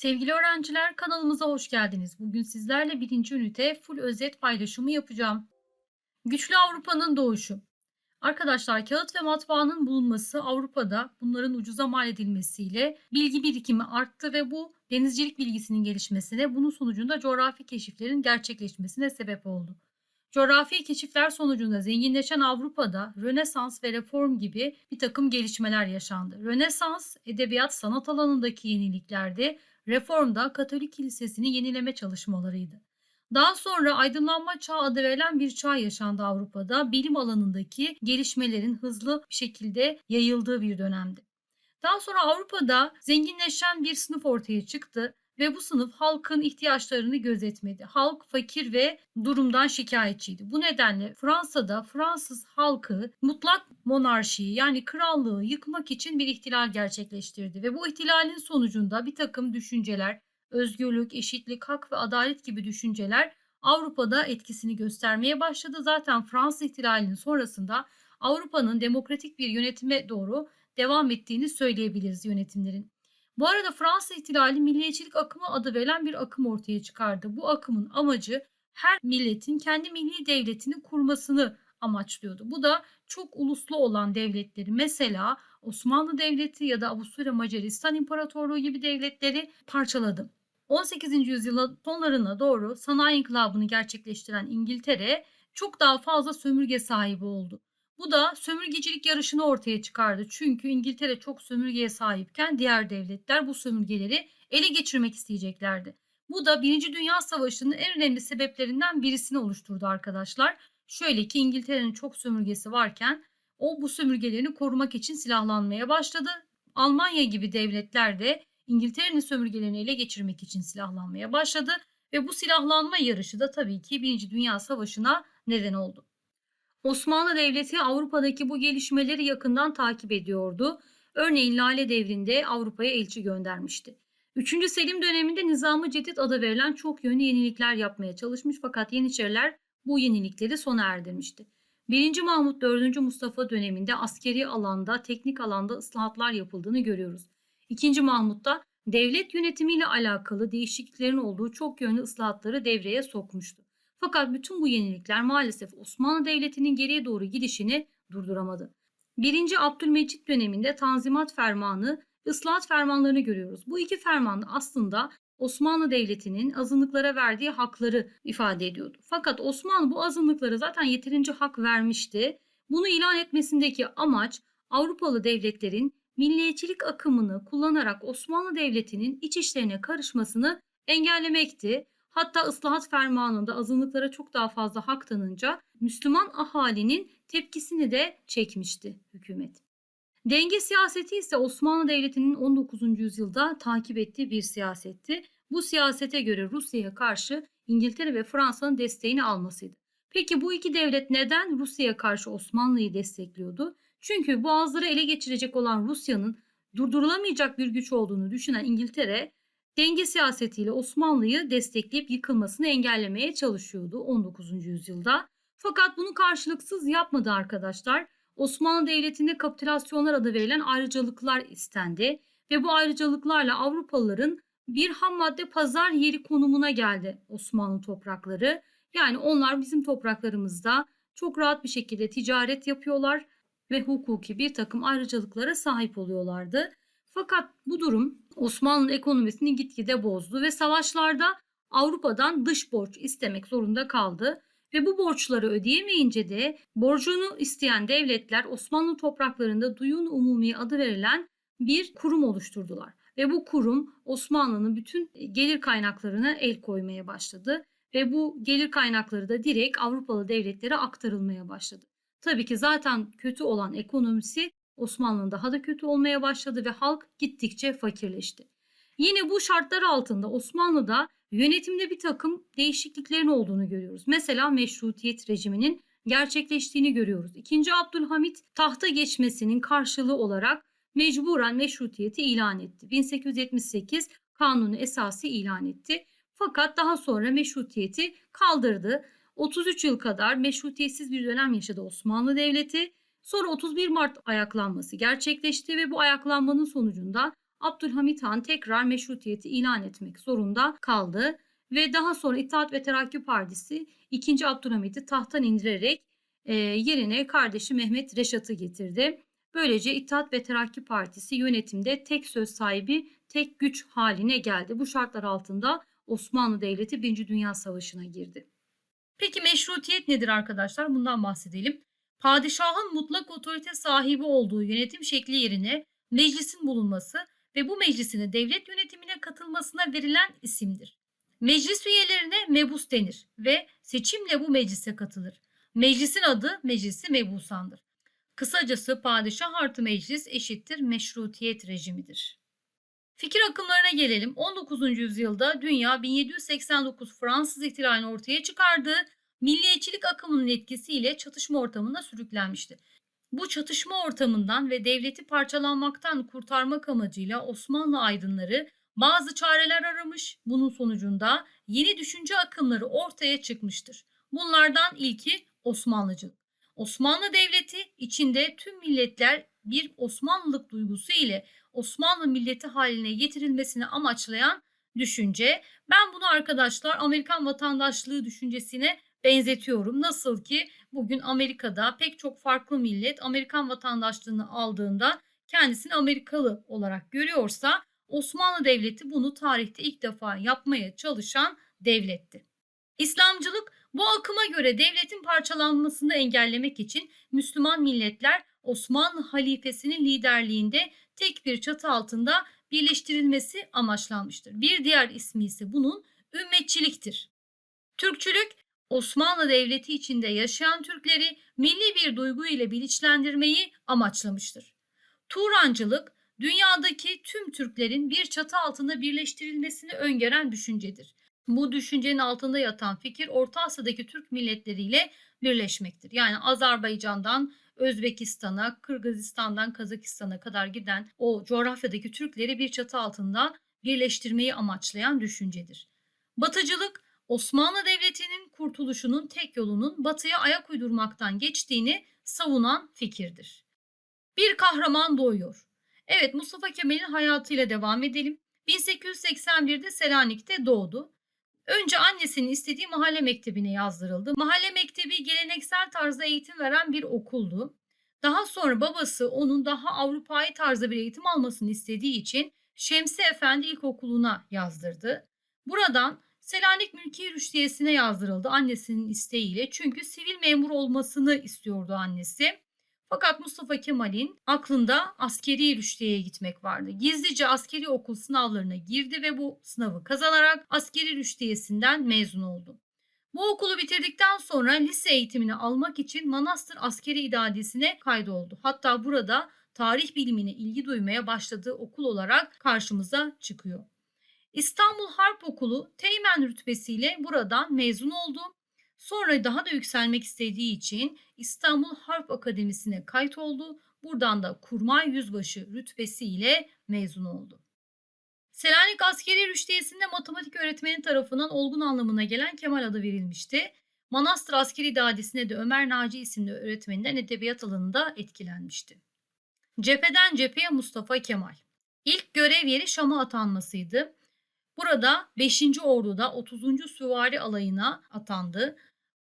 Sevgili öğrenciler kanalımıza hoş geldiniz. Bugün sizlerle birinci ünite full özet paylaşımı yapacağım. Güçlü Avrupa'nın doğuşu. Arkadaşlar kağıt ve matbaanın bulunması Avrupa'da bunların ucuza mal edilmesiyle bilgi birikimi arttı ve bu denizcilik bilgisinin gelişmesine bunun sonucunda coğrafi keşiflerin gerçekleşmesine sebep oldu. Coğrafi keşifler sonucunda zenginleşen Avrupa'da Rönesans ve Reform gibi bir takım gelişmeler yaşandı. Rönesans, edebiyat, sanat alanındaki yeniliklerde, Reform'da Katolik Kilisesi'ni yenileme çalışmalarıydı. Daha sonra aydınlanma çağı adı verilen bir çağ yaşandı Avrupa'da. Bilim alanındaki gelişmelerin hızlı bir şekilde yayıldığı bir dönemdi. Daha sonra Avrupa'da zenginleşen bir sınıf ortaya çıktı ve bu sınıf halkın ihtiyaçlarını gözetmedi. Halk fakir ve durumdan şikayetçiydi. Bu nedenle Fransa'da Fransız halkı mutlak monarşiyi yani krallığı yıkmak için bir ihtilal gerçekleştirdi ve bu ihtilalin sonucunda bir takım düşünceler, özgürlük, eşitlik, hak ve adalet gibi düşünceler Avrupa'da etkisini göstermeye başladı. Zaten Fransız ihtilalinin sonrasında Avrupa'nın demokratik bir yönetime doğru devam ettiğini söyleyebiliriz yönetimlerin. Bu arada Fransız ihtilali milliyetçilik akımı adı verilen bir akım ortaya çıkardı. Bu akımın amacı her milletin kendi milli devletini kurmasını amaçlıyordu. Bu da çok uluslu olan devletleri mesela Osmanlı Devleti ya da Avusturya Macaristan İmparatorluğu gibi devletleri parçaladı. 18. yüzyılın sonlarına doğru sanayi inkılabını gerçekleştiren İngiltere çok daha fazla sömürge sahibi oldu. Bu da sömürgecilik yarışını ortaya çıkardı. Çünkü İngiltere çok sömürgeye sahipken diğer devletler bu sömürgeleri ele geçirmek isteyeceklerdi. Bu da Birinci Dünya Savaşı'nın en önemli sebeplerinden birisini oluşturdu arkadaşlar. Şöyle ki İngiltere'nin çok sömürgesi varken o bu sömürgelerini korumak için silahlanmaya başladı. Almanya gibi devletler de İngiltere'nin sömürgelerini ele geçirmek için silahlanmaya başladı ve bu silahlanma yarışı da tabii ki Birinci Dünya Savaşı'na neden oldu. Osmanlı Devleti Avrupa'daki bu gelişmeleri yakından takip ediyordu. Örneğin Lale Devri'nde Avrupa'ya elçi göndermişti. 3. Selim döneminde Nizam-ı Cedid adı verilen çok yönlü yenilikler yapmaya çalışmış fakat Yeniçeriler bu yenilikleri sona erdirmişti. 1. Mahmut 4. Mustafa döneminde askeri alanda, teknik alanda ıslahatlar yapıldığını görüyoruz. 2. Mahmut'ta devlet yönetimiyle alakalı değişikliklerin olduğu çok yönlü ıslahatları devreye sokmuştu. Fakat bütün bu yenilikler maalesef Osmanlı Devleti'nin geriye doğru gidişini durduramadı. 1. Abdülmecit döneminde Tanzimat Fermanı, ıslahat fermanlarını görüyoruz. Bu iki ferman aslında Osmanlı Devleti'nin azınlıklara verdiği hakları ifade ediyordu. Fakat Osmanlı bu azınlıklara zaten yeterince hak vermişti. Bunu ilan etmesindeki amaç Avrupalı devletlerin milliyetçilik akımını kullanarak Osmanlı Devleti'nin iç işlerine karışmasını engellemekti. Hatta ıslahat fermanında azınlıklara çok daha fazla hak tanınca Müslüman ahalinin tepkisini de çekmişti hükümet. Denge siyaseti ise Osmanlı Devleti'nin 19. yüzyılda takip ettiği bir siyasetti. Bu siyasete göre Rusya'ya karşı İngiltere ve Fransa'nın desteğini almasıydı. Peki bu iki devlet neden Rusya'ya karşı Osmanlı'yı destekliyordu? Çünkü boğazları ele geçirecek olan Rusya'nın durdurulamayacak bir güç olduğunu düşünen İngiltere denge siyasetiyle Osmanlı'yı destekleyip yıkılmasını engellemeye çalışıyordu 19. yüzyılda. Fakat bunu karşılıksız yapmadı arkadaşlar. Osmanlı Devleti'nde kapitülasyonlar adı verilen ayrıcalıklar istendi ve bu ayrıcalıklarla Avrupalıların bir ham madde pazar yeri konumuna geldi Osmanlı toprakları. Yani onlar bizim topraklarımızda çok rahat bir şekilde ticaret yapıyorlar ve hukuki bir takım ayrıcalıklara sahip oluyorlardı. Fakat bu durum Osmanlı ekonomisini gitgide bozdu ve savaşlarda Avrupa'dan dış borç istemek zorunda kaldı. Ve bu borçları ödeyemeyince de borcunu isteyen devletler Osmanlı topraklarında Duyun Umumi adı verilen bir kurum oluşturdular. Ve bu kurum Osmanlı'nın bütün gelir kaynaklarına el koymaya başladı. Ve bu gelir kaynakları da direkt Avrupalı devletlere aktarılmaya başladı. Tabii ki zaten kötü olan ekonomisi Osmanlı'nın daha da kötü olmaya başladı ve halk gittikçe fakirleşti. Yine bu şartlar altında Osmanlı'da yönetimde bir takım değişikliklerin olduğunu görüyoruz. Mesela meşrutiyet rejiminin gerçekleştiğini görüyoruz. İkinci Abdülhamit tahta geçmesinin karşılığı olarak mecburen meşrutiyeti ilan etti. 1878 kanunu esası ilan etti. Fakat daha sonra meşrutiyeti kaldırdı. 33 yıl kadar meşrutiyetsiz bir dönem yaşadı Osmanlı Devleti. Sonra 31 Mart ayaklanması gerçekleşti ve bu ayaklanmanın sonucunda Abdülhamit Han tekrar meşrutiyeti ilan etmek zorunda kaldı ve daha sonra İttihat ve Terakki Partisi 2. Abdülhamit'i tahttan indirerek e, yerine kardeşi Mehmet Reşat'ı getirdi. Böylece İttihat ve Terakki Partisi yönetimde tek söz sahibi, tek güç haline geldi. Bu şartlar altında Osmanlı Devleti 1. Dünya Savaşı'na girdi. Peki meşrutiyet nedir arkadaşlar? Bundan bahsedelim. Padişahın mutlak otorite sahibi olduğu yönetim şekli yerine meclisin bulunması ve bu meclisine devlet yönetimine katılmasına verilen isimdir. Meclis üyelerine mebus denir ve seçimle bu meclise katılır. Meclisin adı meclisi mebusandır. Kısacası padişah artı meclis eşittir meşrutiyet rejimidir. Fikir akımlarına gelelim. 19. yüzyılda dünya 1789 Fransız ihtilalini ortaya çıkardığı milliyetçilik akımının etkisiyle çatışma ortamına sürüklenmişti. Bu çatışma ortamından ve devleti parçalanmaktan kurtarmak amacıyla Osmanlı aydınları bazı çareler aramış. Bunun sonucunda yeni düşünce akımları ortaya çıkmıştır. Bunlardan ilki Osmanlıcılık. Osmanlı Devleti içinde tüm milletler bir Osmanlılık duygusu ile Osmanlı milleti haline getirilmesini amaçlayan düşünce. Ben bunu arkadaşlar Amerikan vatandaşlığı düşüncesine benzetiyorum. Nasıl ki bugün Amerika'da pek çok farklı millet Amerikan vatandaşlığını aldığında kendisini Amerikalı olarak görüyorsa Osmanlı Devleti bunu tarihte ilk defa yapmaya çalışan devletti. İslamcılık bu akıma göre devletin parçalanmasını engellemek için Müslüman milletler Osmanlı halifesinin liderliğinde tek bir çatı altında birleştirilmesi amaçlanmıştır. Bir diğer ismi ise bunun ümmetçiliktir. Türkçülük Osmanlı Devleti içinde yaşayan Türkleri milli bir duygu ile bilinçlendirmeyi amaçlamıştır. Turancılık dünyadaki tüm Türklerin bir çatı altında birleştirilmesini öngören düşüncedir. Bu düşüncenin altında yatan fikir Orta Asya'daki Türk milletleriyle birleşmektir. Yani Azerbaycan'dan Özbekistan'a, Kırgızistan'dan Kazakistan'a kadar giden o coğrafyadaki Türkleri bir çatı altında birleştirmeyi amaçlayan düşüncedir. Batıcılık Osmanlı Devleti'nin kurtuluşunun tek yolunun batıya ayak uydurmaktan geçtiğini savunan fikirdir. Bir kahraman doğuyor. Evet Mustafa Kemal'in hayatıyla devam edelim. 1881'de Selanik'te doğdu. Önce annesinin istediği mahalle mektebine yazdırıldı. Mahalle mektebi geleneksel tarzda eğitim veren bir okuldu. Daha sonra babası onun daha Avrupa'yı tarzda bir eğitim almasını istediği için Şemsi Efendi İlkokulu'na yazdırdı. Buradan Selanik Mülkiye Rüştiyesi'ne yazdırıldı annesinin isteğiyle. Çünkü sivil memur olmasını istiyordu annesi. Fakat Mustafa Kemal'in aklında askeri rüştiyeye gitmek vardı. Gizlice askeri okul sınavlarına girdi ve bu sınavı kazanarak askeri rüştiyesinden mezun oldu. Bu okulu bitirdikten sonra lise eğitimini almak için Manastır Askeri İdadesi'ne kaydoldu. Hatta burada tarih bilimine ilgi duymaya başladığı okul olarak karşımıza çıkıyor. İstanbul Harp Okulu Teğmen rütbesiyle buradan mezun oldu. Sonra daha da yükselmek istediği için İstanbul Harp Akademisi'ne kayıt oldu. Buradan da kurmay yüzbaşı rütbesiyle mezun oldu. Selanik Askeri Rüştiyesi'nde matematik öğretmeni tarafından olgun anlamına gelen Kemal adı verilmişti. Manastır Askeri Dadisi'ne de Ömer Naci isimli öğretmeninden edebiyat alanında etkilenmişti. Cepheden cepheye Mustafa Kemal. İlk görev yeri Şam'a atanmasıydı. Burada 5. Ordu'da 30. Süvari Alayı'na atandı.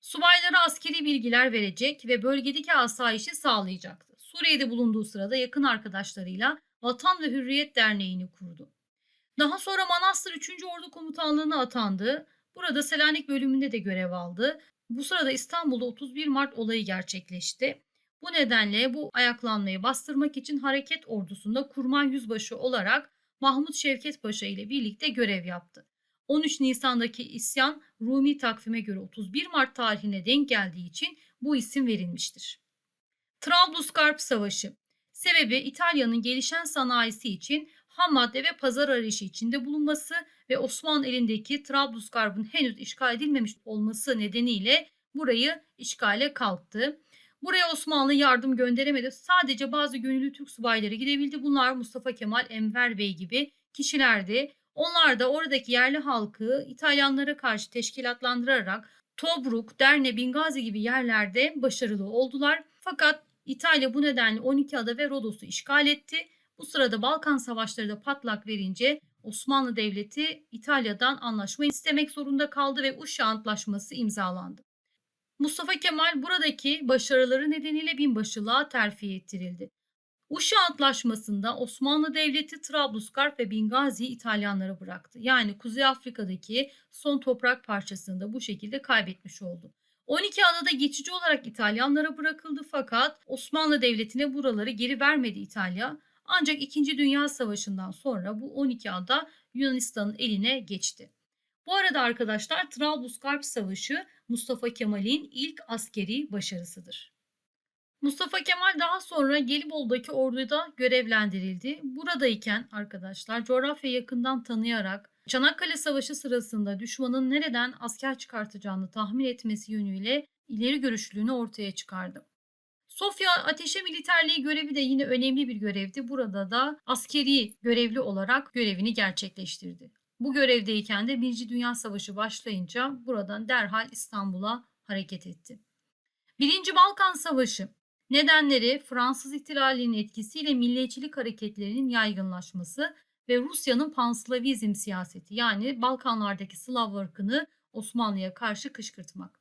Subaylara askeri bilgiler verecek ve bölgedeki asayişi sağlayacaktı. Suriye'de bulunduğu sırada yakın arkadaşlarıyla Vatan ve Hürriyet Derneği'ni kurdu. Daha sonra Manastır 3. Ordu Komutanlığı'na atandı. Burada Selanik bölümünde de görev aldı. Bu sırada İstanbul'da 31 Mart olayı gerçekleşti. Bu nedenle bu ayaklanmayı bastırmak için hareket ordusunda kurmay yüzbaşı olarak Mahmut Şevket Paşa ile birlikte görev yaptı. 13 Nisan'daki isyan Rumi takvime göre 31 Mart tarihine denk geldiği için bu isim verilmiştir. Trablusgarp Savaşı Sebebi İtalya'nın gelişen sanayisi için ham madde ve pazar arayışı içinde bulunması ve Osmanlı elindeki Trablusgarp'ın henüz işgal edilmemiş olması nedeniyle burayı işgale kalktı. Buraya Osmanlı yardım gönderemedi. Sadece bazı gönüllü Türk subayları gidebildi. Bunlar Mustafa Kemal Enver Bey gibi kişilerdi. Onlar da oradaki yerli halkı İtalyanlara karşı teşkilatlandırarak Tobruk, Derne, Bingazi gibi yerlerde başarılı oldular. Fakat İtalya bu nedenle 12 ada ve Rodos'u işgal etti. Bu sırada Balkan Savaşları da patlak verince Osmanlı Devleti İtalya'dan anlaşma istemek zorunda kaldı ve Uşa Antlaşması imzalandı. Mustafa Kemal buradaki başarıları nedeniyle binbaşılığa terfi ettirildi. Uşa Antlaşması'nda Osmanlı Devleti Trablusgarp ve Bingazi'yi İtalyanlara bıraktı. Yani Kuzey Afrika'daki son toprak parçasını da bu şekilde kaybetmiş oldu. 12 adada geçici olarak İtalyanlara bırakıldı fakat Osmanlı Devleti'ne buraları geri vermedi İtalya. Ancak 2. Dünya Savaşı'ndan sonra bu 12 ada Yunanistan'ın eline geçti. Bu arada arkadaşlar Trablusgarp Savaşı Mustafa Kemal'in ilk askeri başarısıdır. Mustafa Kemal daha sonra Gelibolu'daki orduda görevlendirildi. Buradayken arkadaşlar coğrafya yakından tanıyarak Çanakkale Savaşı sırasında düşmanın nereden asker çıkartacağını tahmin etmesi yönüyle ileri görüşlülüğünü ortaya çıkardı. Sofya Ateşe Militerliği görevi de yine önemli bir görevdi. Burada da askeri görevli olarak görevini gerçekleştirdi. Bu görevdeyken de Birinci Dünya Savaşı başlayınca buradan derhal İstanbul'a hareket etti. Birinci Balkan Savaşı nedenleri Fransız ihtilalinin etkisiyle milliyetçilik hareketlerinin yaygınlaşması ve Rusya'nın panslavizm siyaseti yani Balkanlardaki Slav ırkını Osmanlı'ya karşı kışkırtmak.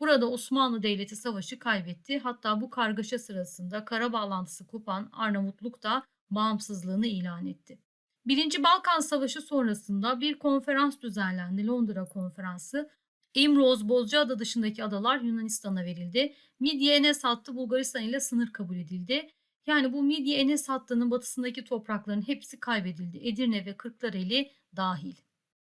Burada Osmanlı Devleti savaşı kaybetti. Hatta bu kargaşa sırasında kara bağlantısı kopan Arnavutluk da bağımsızlığını ilan etti. Birinci Balkan Savaşı sonrasında bir konferans düzenlendi. Londra Konferansı. İmroz, Bozcaada dışındaki adalar Yunanistan'a verildi. Midye Enes hattı Bulgaristan ile sınır kabul edildi. Yani bu Midye Enes hattının batısındaki toprakların hepsi kaybedildi. Edirne ve Kırklareli dahil.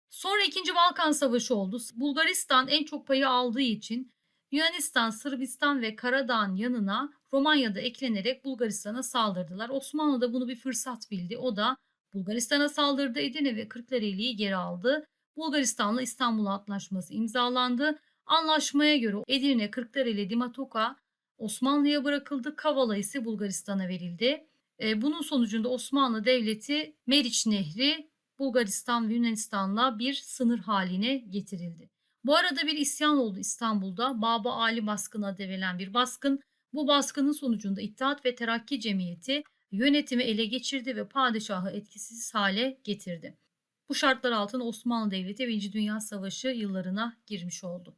Sonra 2. Balkan Savaşı oldu. Bulgaristan en çok payı aldığı için Yunanistan, Sırbistan ve Karadağ'ın yanına Romanya'da eklenerek Bulgaristan'a saldırdılar. Osmanlı da bunu bir fırsat bildi. O da Bulgaristan'a saldırdı, Edirne ve Kırklareli'yi geri aldı. Bulgaristan'la İstanbul Antlaşması imzalandı. Anlaşmaya göre Edirne, Kırklareli, Dimatoka Osmanlı'ya bırakıldı. Kavala ise Bulgaristan'a verildi. E, bunun sonucunda Osmanlı Devleti Meriç Nehri Bulgaristan ve Yunanistan'la bir sınır haline getirildi. Bu arada bir isyan oldu İstanbul'da. Baba Ali baskını adı verilen bir baskın. Bu baskının sonucunda İttihat ve Terakki Cemiyeti yönetimi ele geçirdi ve padişahı etkisiz hale getirdi. Bu şartlar altında Osmanlı Devleti 1. Dünya Savaşı yıllarına girmiş oldu.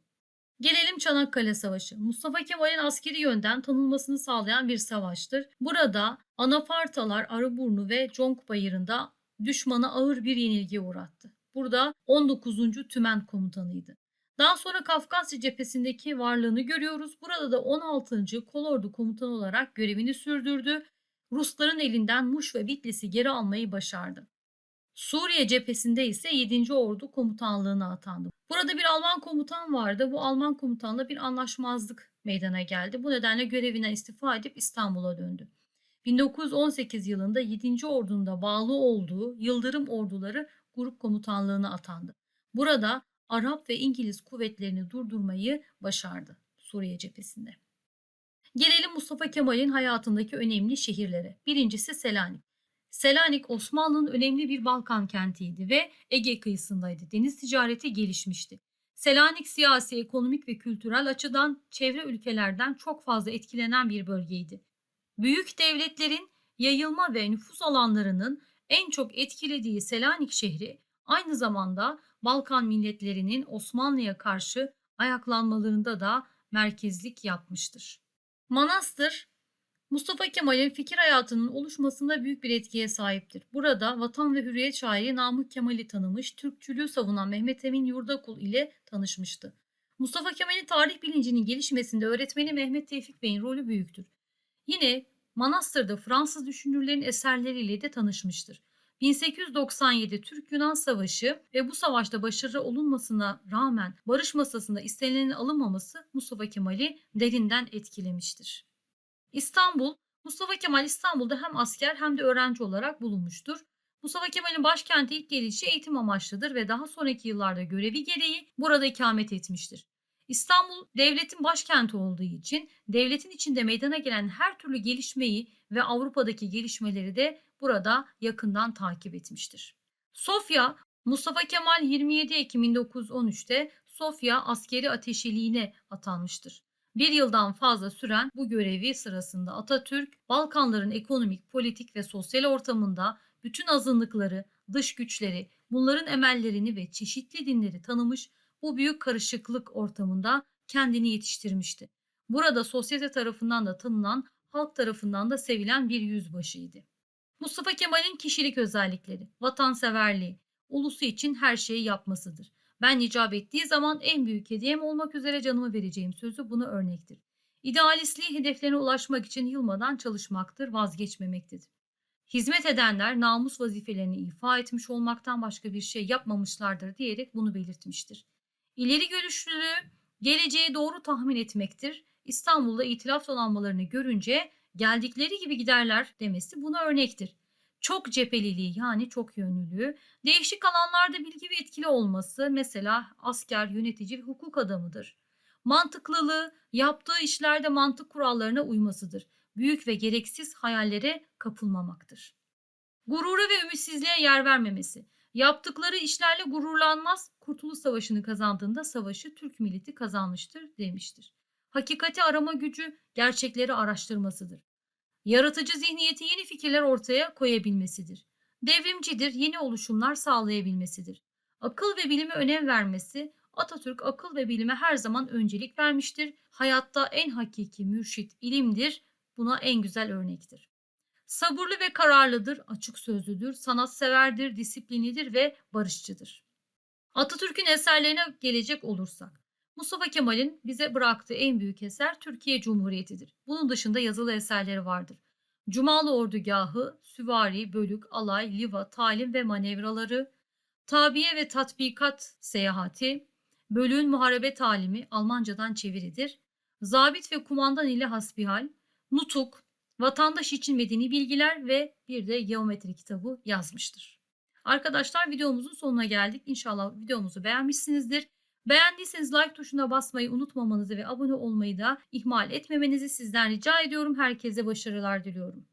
Gelelim Çanakkale Savaşı. Mustafa Kemal'in askeri yönden tanınmasını sağlayan bir savaştır. Burada Anafartalar, Arıburnu ve Conk Bayırı'nda düşmana ağır bir yenilgiye uğrattı. Burada 19. Tümen komutanıydı. Daha sonra Kafkasya cephesindeki varlığını görüyoruz. Burada da 16. Kolordu komutanı olarak görevini sürdürdü. Rusların elinden Muş ve Bitlis'i geri almayı başardı. Suriye cephesinde ise 7. Ordu komutanlığına atandı. Burada bir Alman komutan vardı. Bu Alman komutanla bir anlaşmazlık meydana geldi. Bu nedenle görevinden istifa edip İstanbul'a döndü. 1918 yılında 7. Ordu'nda bağlı olduğu Yıldırım orduları grup komutanlığına atandı. Burada Arap ve İngiliz kuvvetlerini durdurmayı başardı Suriye cephesinde. Gelelim Mustafa Kemal'in hayatındaki önemli şehirlere. Birincisi Selanik. Selanik Osmanlı'nın önemli bir Balkan kentiydi ve Ege kıyısındaydı. Deniz ticareti gelişmişti. Selanik siyasi, ekonomik ve kültürel açıdan çevre ülkelerden çok fazla etkilenen bir bölgeydi. Büyük devletlerin yayılma ve nüfus alanlarının en çok etkilediği Selanik şehri aynı zamanda Balkan milletlerinin Osmanlı'ya karşı ayaklanmalarında da merkezlik yapmıştır. Manastır Mustafa Kemal'in fikir hayatının oluşmasında büyük bir etkiye sahiptir. Burada vatan ve hürriyet şairi Namık Kemal'i tanımış, Türkçülüğü savunan Mehmet Emin Yurdakul ile tanışmıştı. Mustafa Kemal'in tarih bilincinin gelişmesinde öğretmeni Mehmet Tevfik Bey'in rolü büyüktür. Yine Manastır'da Fransız düşünürlerin eserleriyle de tanışmıştır. 1897 Türk-Yunan Savaşı ve bu savaşta başarı olunmasına rağmen barış masasında istenilenin alınmaması Mustafa Kemal'i derinden etkilemiştir. İstanbul, Mustafa Kemal İstanbul'da hem asker hem de öğrenci olarak bulunmuştur. Mustafa Kemal'in başkenti ilk gelişi eğitim amaçlıdır ve daha sonraki yıllarda görevi gereği burada ikamet etmiştir. İstanbul devletin başkenti olduğu için devletin içinde meydana gelen her türlü gelişmeyi ve Avrupa'daki gelişmeleri de burada yakından takip etmiştir. Sofya, Mustafa Kemal 27 Ekim 1913'te Sofya askeri ateşeliğine atanmıştır. Bir yıldan fazla süren bu görevi sırasında Atatürk, Balkanların ekonomik, politik ve sosyal ortamında bütün azınlıkları, dış güçleri, bunların emellerini ve çeşitli dinleri tanımış, bu büyük karışıklık ortamında kendini yetiştirmişti. Burada sosyete tarafından da tanınan, halk tarafından da sevilen bir yüzbaşıydı. Mustafa Kemal'in kişilik özellikleri, vatanseverliği, ulusu için her şeyi yapmasıdır. Ben icap ettiği zaman en büyük hediyem olmak üzere canımı vereceğim sözü buna örnektir. İdealistliği hedeflerine ulaşmak için yılmadan çalışmaktır, vazgeçmemektedir. Hizmet edenler namus vazifelerini ifa etmiş olmaktan başka bir şey yapmamışlardır diyerek bunu belirtmiştir. İleri görüşlülüğü geleceği doğru tahmin etmektir. İstanbul'da itilaf donanmalarını görünce geldikleri gibi giderler demesi buna örnektir. Çok cepheliliği yani çok yönlülüğü, değişik alanlarda bilgi ve etkili olması mesela asker, yönetici ve hukuk adamıdır. Mantıklılığı, yaptığı işlerde mantık kurallarına uymasıdır. Büyük ve gereksiz hayallere kapılmamaktır. Gurura ve ümitsizliğe yer vermemesi. Yaptıkları işlerle gururlanmaz, Kurtuluş Savaşı'nı kazandığında savaşı Türk milleti kazanmıştır demiştir. Hakikati arama gücü, gerçekleri araştırmasıdır. Yaratıcı zihniyeti yeni fikirler ortaya koyabilmesidir. Devrimcidir, yeni oluşumlar sağlayabilmesidir. Akıl ve bilime önem vermesi, Atatürk akıl ve bilime her zaman öncelik vermiştir. Hayatta en hakiki mürşit ilimdir, buna en güzel örnektir. Sabırlı ve kararlıdır, açık sözlüdür, sanatseverdir, disiplinidir ve barışçıdır. Atatürk'ün eserlerine gelecek olursak, Mustafa Kemal'in bize bıraktığı en büyük eser Türkiye Cumhuriyeti'dir. Bunun dışında yazılı eserleri vardır. Cumalı Ordugahı, Süvari, Bölük, Alay, Liva, Talim ve Manevraları, Tabiye ve Tatbikat Seyahati, Bölüğün Muharebe Talimi Almancadan çeviridir. Zabit ve Kumandan ile Hasbihal, Nutuk, Vatandaş için Medeni Bilgiler ve bir de Geometri kitabı yazmıştır. Arkadaşlar videomuzun sonuna geldik. İnşallah videomuzu beğenmişsinizdir. Beğendiyseniz like tuşuna basmayı unutmamanızı ve abone olmayı da ihmal etmemenizi sizden rica ediyorum. Herkese başarılar diliyorum.